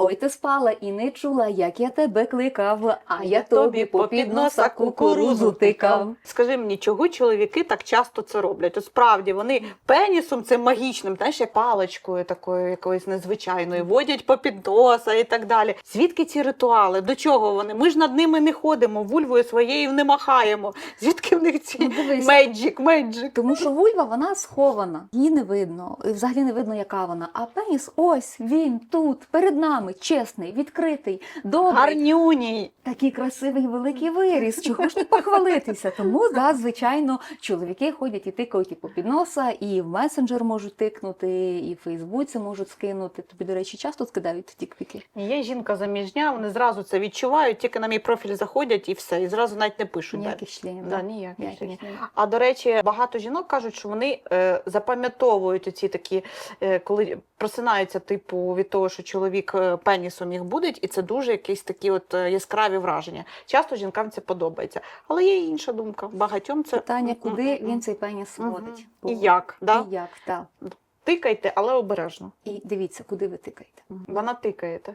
Ой, ти спала і не чула, як я тебе кликав, а я тобі попід носа кукурузу тикав. Скажи мені, чого чоловіки так часто це роблять? От справді вони пенісом цим магічним, знаєш, як паличкою такою якоюсь незвичайною, водять попід носа і так далі. Звідки ці ритуали? До чого вони? Ми ж над ними не ходимо, вульвою своєю не махаємо. Звідки в них Ну, ці дивись, меджик, меджик? Тому що вульва вона схована, її не видно, і взагалі не видно, яка вона. А пеніс, ось він тут, перед нами, чесний, відкритий, добрий, Гарнюній. такий красивий великий виріс. Чого ж не похвалитися? Тому да, звичайно, чоловіки ходять і тикають і попід носа, і в месенджер можуть тикнути, і в Фейсбуці можуть скинути. Тобі, до речі, часто скидають тікпіки. Є жінка заміжня, вони зразу це відчувають, тільки на мій профіль заходять і все, і зразу навіть не пишуть. Ніяких членів. Да, Да. ніяких Ніяких членів. членів. А до речі, багато жінок кажуть, що вони е, запам'ятовують ці такі, е, коли просинаються, типу, від того, що чоловік е, пенісом їх будить, і це дуже якісь такі от е, яскраві враження. Часто жінкам це подобається. Але є інша думка. Багатьом це Питання, куди М-м-м. він цей пеніс водить. Mm -hmm. і як, да? І як, так. Тикайте, але обережно. І дивіться, куди ви тикаєте. Вона тикаєте.